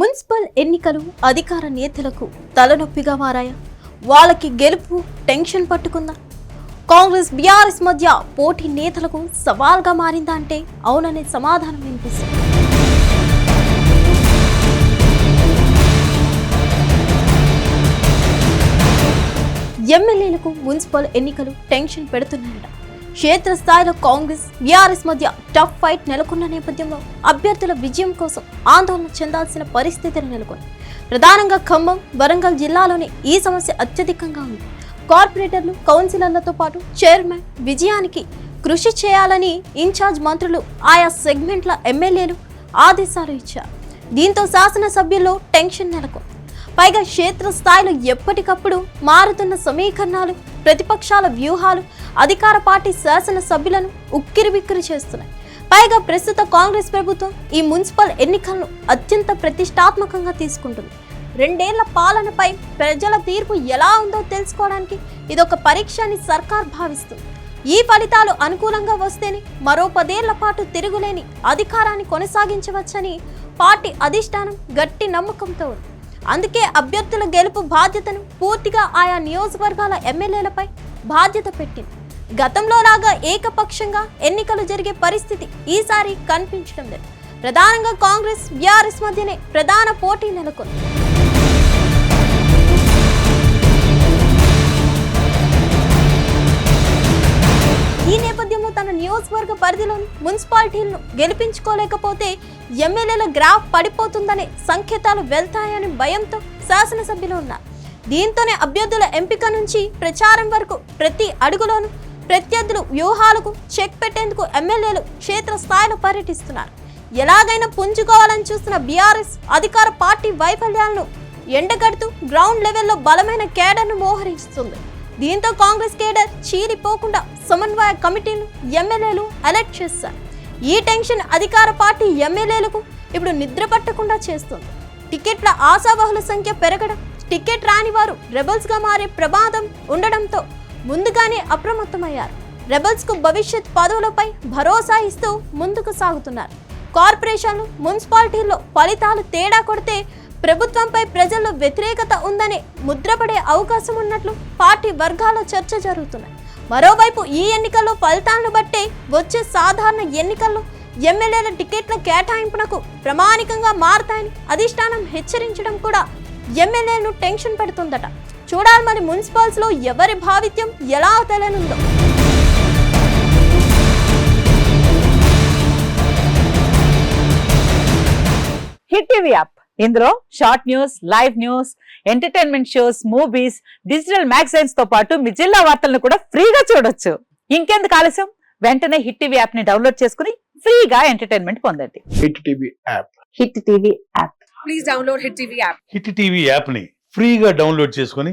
Municipal ఎన్నికలు అధికార నేతలకు తలనొప్పిగా మారాయా? వాళ్ళకి గెలుపు టెన్షన్ పట్టుకుందా? కాంగ్రెస్ బీఆర్ఎస్ మధ్య పోటీ నేతలకు సవాల్గా మారిందా అంటే అవుననే సమాధానం వినిపిస్తుంది. ఎమ్మెల్యేలకు మున్సిపల్ ఎన్నికలు టెన్షన్ పెడుతున్నాయట. క్షేత్రస్థాయిలో కాంగ్రెస్ బీఆర్ఎస్ మధ్య టఫ్ ఫైట్ నెలకొన్న నేపథ్యంలో అభ్యర్థుల విజయం కోసం ఆందోళన చెందాల్సిన పరిస్థితులు నెలకొంది ప్రధానంగా ఖమ్మం వరంగల్ జిల్లాలోని ఈ సమస్య అత్యధికంగా ఉంది. కార్పొరేటర్లు కౌన్సిలర్లతో పాటు చైర్మన్ విజయానికి కృషి చేయాలని ఇన్ఛార్జ్ మంత్రులు ఆయా సెగ్మెంట్ల ఎమ్మెల్యేలు ఆదేశాలు ఇచ్చారు. దీంతో శాసనసభ్యుల్లో టెన్షన్ నెలకొంది. పైగా క్షేత్రస్థాయిలో ఎప్పటికప్పుడు మారుతున్న సమీకరణాలు ప్రతిపక్షాల వ్యూహాలు అధికార పార్టీ శాసనసభ్యులను ఉక్కిరిబిక్కిరి చేస్తున్నాయి. పైగా ప్రస్తుత కాంగ్రెస్ ప్రభుత్వం ఈ మున్సిపల్ ఎన్నికలను అత్యంత ప్రతిష్టాత్మకంగా తీసుకుంటుంది. రెండేళ్ళ పాలనపై ప్రజల తీర్పు ఎలా ఉందో తెలుసుకోవడానికి ఇదొక పరీక్ష అని సర్కార్ భావిస్తుంది. ఈ ఫలితాలు అనుకూలంగా వస్తేనే మరో పదేళ్ళ పాటు తిరుగులేని అధికారాన్ని కొనసాగించవచ్చని పార్టీ అధిష్టానం గట్టి నమ్మకంతో ఉంది. అందుకే అభ్యర్థుల గెలుపు బాధ్యతను పూర్తిగా ఆయా నియోజకవర్గాల ఎమ్మెల్యేలపై బాధ్యత పెట్టింది. గతంలో లాగా ఏకపక్షంగా ఎన్నికలు జరిగే పరిస్థితి ఈసారి కనిపించడం లేదు. ప్రధానంగా కాంగ్రెస్ బీఆర్ఎస్ మధ్యనే ప్రధాన పోటీ నెలకొంది. నియోజకవర్గ పరిధిలోని మున్సిపాలిటీలను గెలిపించుకోలేకపోతే ఎమ్మెల్యేల గ్రాఫ్ పడిపోతుందనే సంకేతాలు వెళ్తాయనే భయంతో శాసనసభ్యులు ఉన్నారు. దీంతోనే అభ్యర్థుల ఎంపిక నుంచి ప్రచారం వరకు ప్రతి అడుగులోనూ ప్రత్యర్థులు వ్యూహాలకు చెక్ పెట్టేందుకు ఎమ్మెల్యేలు క్షేత్రస్థాయిలో పర్యటిస్తున్నారు. ఎలాగైనా పుంజుకోవాలని చూస్తున్న బీఆర్ఎస్ అధికార పార్టీ వైఫల్యాలను ఎండగడుతూ గ్రౌండ్ లెవెల్లో బలమైన కేడర్ను మోహరిస్తుంది దీంతో కాంగ్రెస్ కేడర్ చీలిపోకుండా సమన్వయ కమిటీలు ఎమ్మెల్యేలు అలర్ట్ చేశారు. ఈ టెన్షన్ అధికార పార్టీ ఎమ్మెల్యేలకు ఇప్పుడు నిద్ర పట్టకుండా చేస్తుంది. టికెట్ల ఆశావహుల సంఖ్య పెరగడం టికెట్ రాని వారు రెబల్స్గా మారే ప్రమాదం ఉండడంతో ముందుగానే అప్రమత్తమయ్యారు. రెబల్స్కు భవిష్యత్ పదవులపై భరోసా ఇస్తూ ముందుకు సాగుతున్నారు. కార్పొరేషన్లు మున్సిపాలిటీల్లో ఫలితాలు తేడా కొడితే ప్రభుత్వంపై ప్రజల్లో వ్యతిరేకత ఉందని ముద్రపడే అవకాశం ఉన్నట్లు పార్టీ వర్గాల చర్చ జరుగుతున్నాయి. మరోవైపు ఈ ఎన్నికల్లో ఫలితాలను బట్టే వచ్చే సాధారణ ఎన్నికల్లో ఎమ్మెల్యేల టికెట్ల కేటాయింపునకు ప్రమాణికంగా మారతాయని అధిష్టానం హెచ్చరించడం కూడా ఎమ్మెల్యేలను టెన్షన్ పెడుతుందట. చూడాలి మరి మున్సిపాల్స్లో ఎవరి భావిత్యం ఎలా తెలనుందో. Hit TV app. ఇందులో short news live news entertainment shows movies digital మ్యాగజైన్స్తో పాటు మీ జిల్లా వార్తలను కూడా ఫ్రీగా చూడొచ్చు. ఇంకెందుకు ఆలస్యం? వెంటనే హిట్ టీవీ యాప్ని డౌన్లోడ్ చేసుకుని ఫ్రీగా ఎంటర్టైన్మెంట్ పొందండి. Hit TV app. Hit TV app. Please download Hit TV app. Hit TV యాప్ని ఫ్రీగా డౌన్లోడ్ చేసుకొని